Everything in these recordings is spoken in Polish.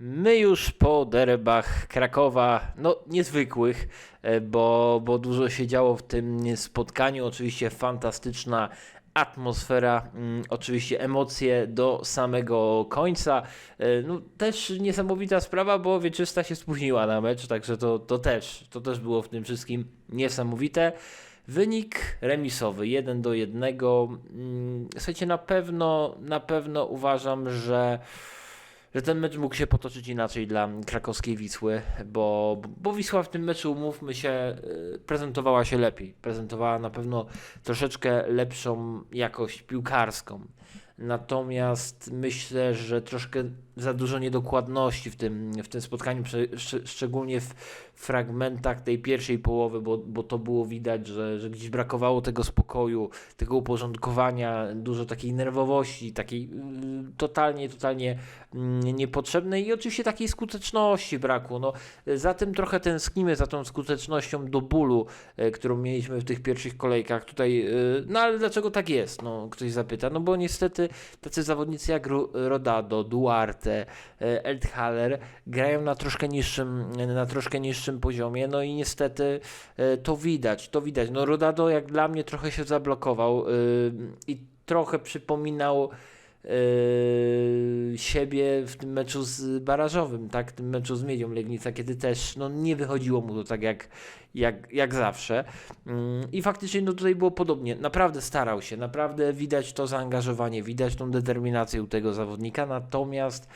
My już po derbach Krakowa, no niezwykłych, e, bo, bo dużo się działo w tym spotkaniu. Oczywiście fantastyczna atmosfera, mm, oczywiście emocje do samego końca. E, No, też niesamowita sprawa, bo Wieczysta się spóźniła na mecz, także to, to, też, to też było w tym wszystkim niesamowite. Wynik remisowy 1 do 1. Mm, Słuchajcie, na pewno, na pewno uważam, że że ten mecz mógł się potoczyć inaczej dla krakowskiej Wisły, bo, bo Wisła w tym meczu, umówmy się, y, prezentowała się lepiej. Prezentowała na pewno troszeczkę lepszą jakość piłkarską. Natomiast myślę, że troszkę za dużo niedokładności w tym, w tym spotkaniu, szczególnie w fragmentach tej pierwszej połowy, bo, bo to było widać, że, że gdzieś brakowało tego spokoju, tego uporządkowania, dużo takiej nerwowości, takiej y, totalnie, totalnie mm, niepotrzebnej i oczywiście takiej skuteczności brakło. No, za tym trochę tęsknimy, za tą skutecznością do bólu, e, którą mieliśmy w tych pierwszych kolejkach. Tutaj, e, no ale dlaczego tak jest? No, ktoś zapyta. No bo niestety tacy zawodnicy jak Rodado, Duarte, e, Eldhaler grają na troszkę niższym, na troszkę niższym poziomie, no i niestety e, to widać, to widać. No Rodado jak dla mnie trochę się zablokował e, i trochę przypominał yy, siebie w tym meczu z barażowym, tak, w tym meczu z Miedzią Legnica, kiedy też no, nie wychodziło mu to tak jak, jak, jak zawsze. Mm, I faktycznie no, tutaj było podobnie. Naprawdę starał się, naprawdę widać to zaangażowanie, widać tą determinację u tego zawodnika, natomiast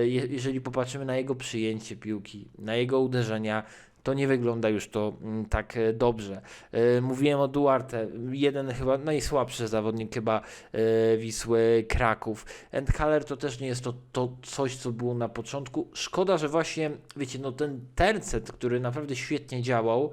je- jeżeli popatrzymy na jego przyjęcie piłki, na jego uderzenia, to nie wygląda już to mm, tak e, dobrze. E, Mówiłem o Duarte, jeden chyba najsłabszy zawodnik chyba e, Wisły Kraków. Endhaler to też nie jest to, to coś, co było na początku. Szkoda, że właśnie, wiecie, no ten tercet, który naprawdę świetnie działał,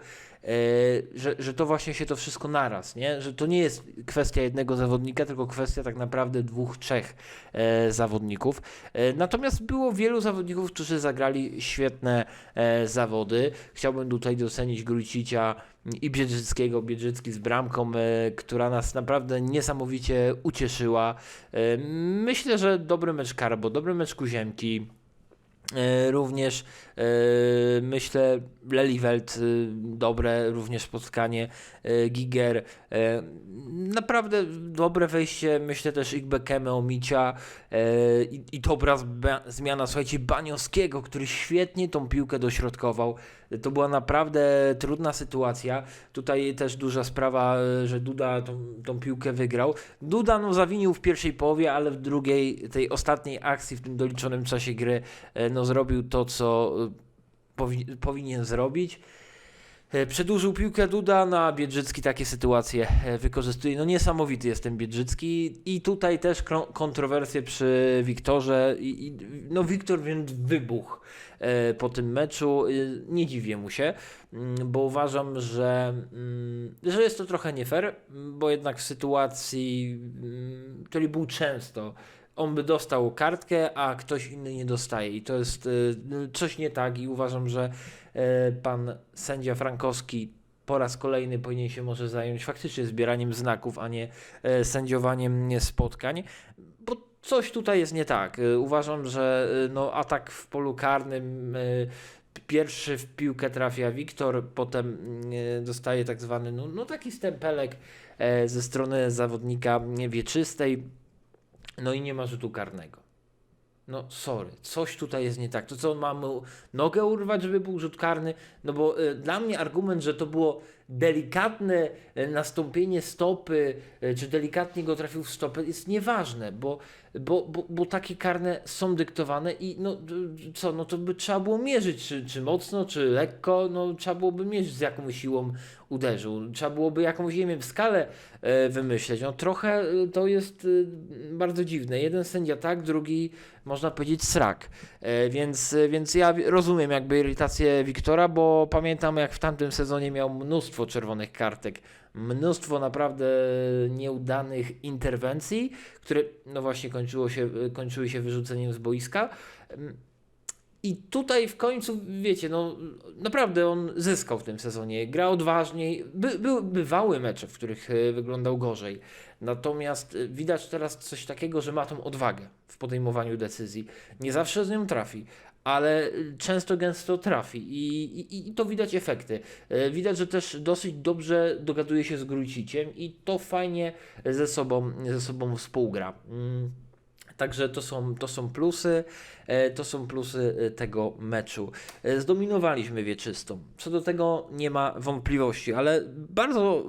że, że to właśnie się to wszystko naraz, nie? Że to nie jest kwestia jednego zawodnika, tylko kwestia tak naprawdę dwóch, trzech e, zawodników. E, natomiast było wielu zawodników, którzy zagrali świetne e, zawody. Chciałbym tutaj docenić Grucicia i Biedrzyckiego, Biedrzycki z bramką, e, która nas naprawdę niesamowicie ucieszyła. E, myślę, że dobry mecz Karbo, dobry mecz Kuziemki. E, Również e, myślę Leliwelt, e, dobre również spotkanie, Giger, naprawdę dobre wejście, myślę też Igbekeme, Omicia i, i dobra zmiana, słuchajcie, Baniowskiego, który świetnie tą piłkę dośrodkował, to była naprawdę trudna sytuacja, tutaj też duża sprawa, że Duda tą, tą piłkę wygrał, Duda no zawinił w pierwszej połowie, ale w drugiej, tej ostatniej akcji w tym doliczonym czasie gry e, no zrobił to, co e, powi- powinien zrobić. E, Przedłużył piłkę Duda, no a Biedrzycki takie sytuacje e, wykorzystuje. No niesamowity jest ten Biedrzycki i tutaj też kontrowersje przy Wiktorze. No Wiktor więc wybuchł e, po tym meczu. Nie dziwię mu się, mm, bo uważam, że, mm, że jest to trochę nie fair, bo jednak w sytuacji, mm, której był często, on by dostał kartkę, a ktoś inny nie dostaje. I to jest y, coś nie tak i uważam, że e, pan sędzia Frankowski po raz kolejny powinien się może zająć faktycznie zbieraniem znaków, a nie e, sędziowaniem nie spotkań, bo coś tutaj jest nie tak. Uważam, że no, atak w polu karnym Pierwszy w piłkę trafia Wiktor, potem dostaje tak zwany, no, no taki stempelek e, ze strony zawodnika wieczystej, no i nie ma rzutu karnego. No sorry, coś tutaj jest nie tak. To co, on ma nogę urwać, żeby był rzut karny? No bo y, dla mnie argument, że to było delikatne y, nastąpienie stopy, y, czy delikatnie go trafił w stopę jest nieważne, bo, bo, bo, bo takie karne są dyktowane i no co, no to by trzeba było mierzyć, czy, czy mocno, czy lekko, no trzeba byłoby mierzyć z jaką siłą uderzył. Trzeba byłoby jakąś, nie wiem, skalę e, wymyśleć. No trochę e, to jest e, bardzo dziwne. Jeden sędzia tak, drugi można powiedzieć srak. E, więc, e, więc ja rozumiem jakby irytację Wiktora, bo pamiętam jak w tamtym sezonie miał mnóstwo czerwonych kartek. Mnóstwo naprawdę nieudanych interwencji, które no właśnie kończyło się, kończyły się wyrzuceniem z boiska. Em, I tutaj w końcu, wiecie, no naprawdę on zyskał w tym sezonie. Gra odważniej. By, by, bywały mecze, w których e, wyglądał gorzej. Natomiast e, widać teraz coś takiego, że ma tą odwagę w podejmowaniu decyzji. Nie zawsze z nią trafi, ale y, często gęsto trafi i, i, i to widać efekty. E, Widać, że też dosyć dobrze dogaduje się z Gruciciem i to fajnie ze sobą, ze sobą współgra. Mm. Także to są, to są plusy, e, to są plusy e, tego meczu. E, Zdominowaliśmy wieczystą. Co do tego nie ma wątpliwości, ale bardzo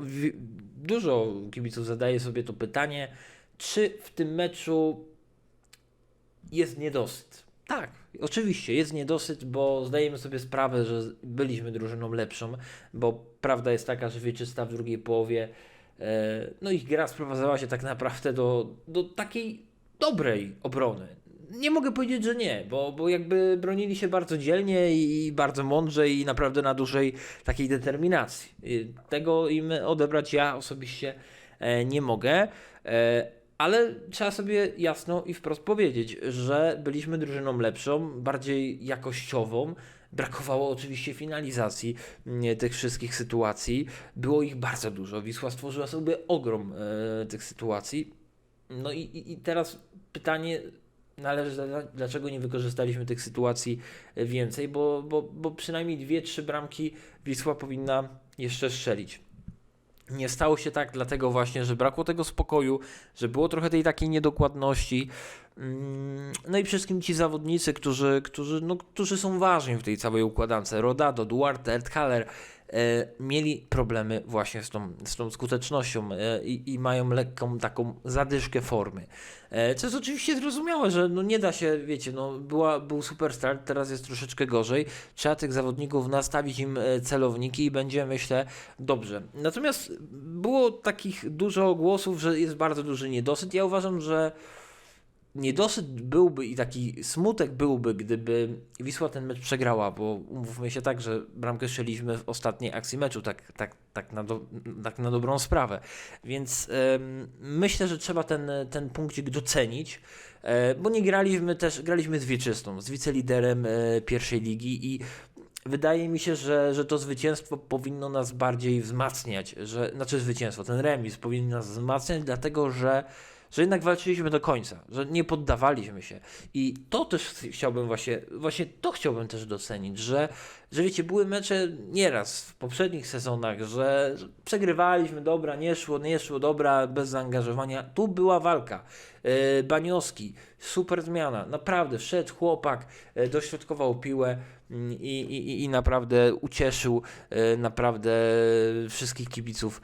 dużo kibiców zadaje sobie to pytanie, czy w tym meczu jest niedosyt. Tak, oczywiście jest niedosyt, bo zdajemy sobie sprawę, że byliśmy drużyną lepszą, bo prawda jest taka, że wieczysta w drugiej połowie, e, no ich gra sprowadzała się tak naprawdę do, do takiej dobrej obrony. Nie mogę powiedzieć, że nie, bo, bo jakby bronili się bardzo dzielnie i bardzo mądrze i naprawdę na dużej takiej determinacji. I Tego im odebrać ja osobiście e, nie mogę. E, ale trzeba sobie jasno i wprost powiedzieć, że byliśmy drużyną lepszą, bardziej jakościową. Brakowało oczywiście finalizacji mm, tych wszystkich sytuacji. Było ich bardzo dużo. Wisła stworzyła sobie ogrom e, tych sytuacji. No i, i, teraz pytanie należy dlaczego nie wykorzystaliśmy tych sytuacji więcej, bo, bo, bo przynajmniej dwie, trzy bramki Wisła powinna jeszcze strzelić. Nie stało się tak, dlatego właśnie, że brakło tego spokoju, że było trochę tej takiej niedokładności. Mm, No i wszystkim ci zawodnicy, którzy, którzy, no, którzy są ważni w tej całej układance, Rodado, Duarte, Erdhaler, mieli problemy właśnie z tą, z tą skutecznością e, i, i mają lekką taką zadyszkę formy. E, co jest oczywiście zrozumiałe, że no nie da się, wiecie, no była, był super start, teraz jest troszeczkę gorzej. Trzeba tych zawodników nastawić im e, celowniki i będzie, myślę, dobrze. Natomiast było takich dużo głosów, że jest bardzo duży niedosyt. Ja uważam, że niedosyt byłby i taki smutek byłby, gdyby Wisła ten mecz przegrała, bo umówmy się tak, że bramkę strzeliśmy w ostatniej akcji meczu, tak, tak, tak, na, do, tak na dobrą sprawę. Więc em, myślę, że trzeba ten, ten punkcik docenić, e, bo nie graliśmy też, graliśmy z Wieczystą, z wiceliderem e, pierwszej ligi i Wydaje mi się, że, że to zwycięstwo powinno nas bardziej wzmacniać, że, znaczy zwycięstwo, ten remis powinien nas wzmacniać, dlatego że, że jednak walczyliśmy do końca, że nie poddawaliśmy się. I to też chciałbym właśnie, właśnie to chciałbym też docenić, że, że wiecie, były mecze nieraz w poprzednich sezonach, że że przegrywaliśmy, dobra, nie szło, nie szło, dobra, bez zaangażowania. Tu była walka. E, Banioski, super zmiana, naprawdę wszedł chłopak, e, dośrodkował piłę mm, i, i, i naprawdę ucieszył e, naprawdę wszystkich kibiców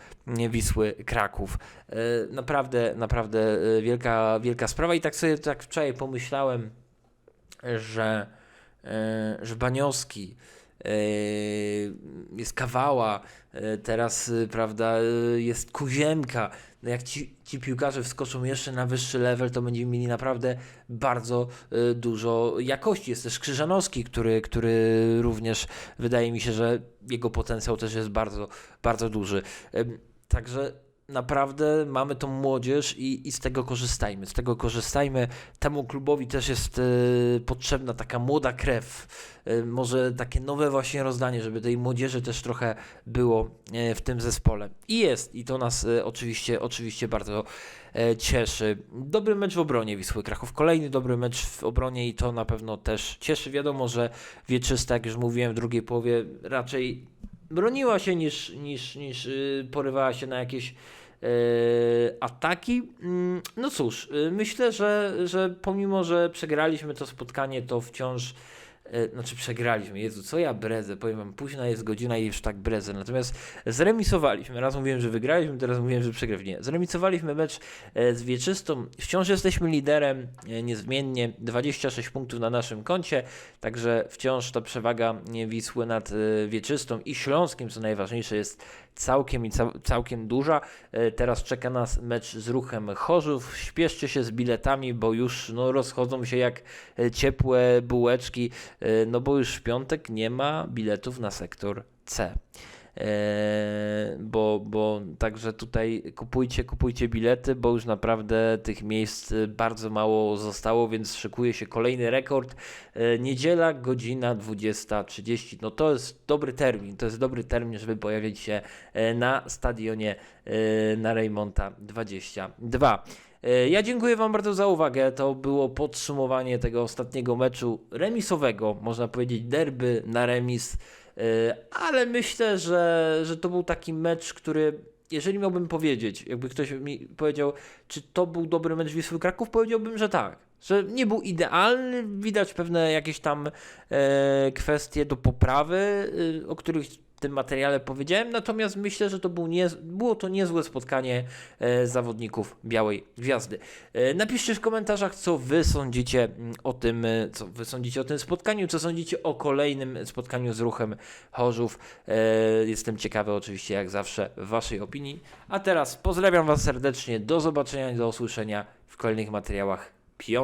Wisły Kraków. Naprawdę, naprawdę wielka, wielka sprawa i tak sobie tak wczoraj pomyślałem, że, że Banioski jest kawała, e, teraz e, prawda, jest kuziemka. No jak ci, ci piłkarze wskoczą jeszcze na wyższy level, to będziemy mieli naprawdę bardzo dużo jakości. Jest też Krzyżanowski, który, który również wydaje mi się, że jego potencjał też jest bardzo, bardzo duży. Także naprawdę mamy tą młodzież i, i z tego korzystajmy. Z tego korzystajmy. Temu klubowi też jest e, potrzebna taka młoda krew. E, może takie nowe właśnie rozdanie, żeby tej młodzieży też trochę było e, w tym zespole. I jest, i to nas oczywiście, oczywiście bardzo cieszy. Dobry mecz w obronie Wisły Kraków. Kolejny dobry mecz w obronie i to na pewno też cieszy. Wiadomo, że Wieczysta, jak już mówiłem, w drugiej połowie raczej broniła się niż, niż, niż yy, porywała się na jakieś yy, ataki. Mm, No cóż, yy, myślę, że, że pomimo, że przegraliśmy to spotkanie, to wciąż znaczy przegraliśmy, Jezu, co ja bredzę, powiem wam, późna jest godzina i już tak bredzę, natomiast zremisowaliśmy, raz mówiłem, że wygraliśmy, teraz mówiłem, że przegraliśmy, nie, zremisowaliśmy mecz e, z Wieczystą, wciąż jesteśmy liderem, e, niezmiennie, 26 punktów na naszym koncie, Także wciąż ta przewaga Wisły nad e, Wieczystą i Śląskiem, co najważniejsze, jest całkiem i cał, całkiem duża. E, Teraz czeka nas mecz z ruchem Chorzów. Śpieszcie się z biletami, bo już no, rozchodzą się jak e, ciepłe bułeczki, e, no bo już w piątek nie ma biletów na sektor C. Eee, bo, bo także tutaj kupujcie, kupujcie bilety, bo już naprawdę tych miejsc e, bardzo mało zostało, więc szykuje się kolejny rekord. E, Niedziela, godzina 20.30. No to jest dobry termin, to jest dobry termin, żeby pojawić się e, na stadionie e, na Rejmonta 22. E, Ja dziękuję Wam bardzo za uwagę. To było podsumowanie tego ostatniego meczu remisowego, można powiedzieć derby na remis, ale myślę, że, że to był taki mecz, który jeżeli miałbym powiedzieć, jakby ktoś mi powiedział, czy to był dobry mecz Wisły Kraków, powiedziałbym, że tak. Że nie był idealny, widać pewne jakieś tam e, kwestie do poprawy, e, o których tym materiale powiedziałem, natomiast myślę, że to był nie, było to niezłe spotkanie e, zawodników Białej Gwiazdy. E, napiszcie w komentarzach, co wy sądzicie mm, o tym, e, co wy sądzicie o tym spotkaniu, co sądzicie o kolejnym spotkaniu z ruchem Chorzów. E, jestem ciekawy oczywiście, jak zawsze, waszej opinii. A teraz pozdrawiam was serdecznie, do zobaczenia do usłyszenia w kolejnych materiałach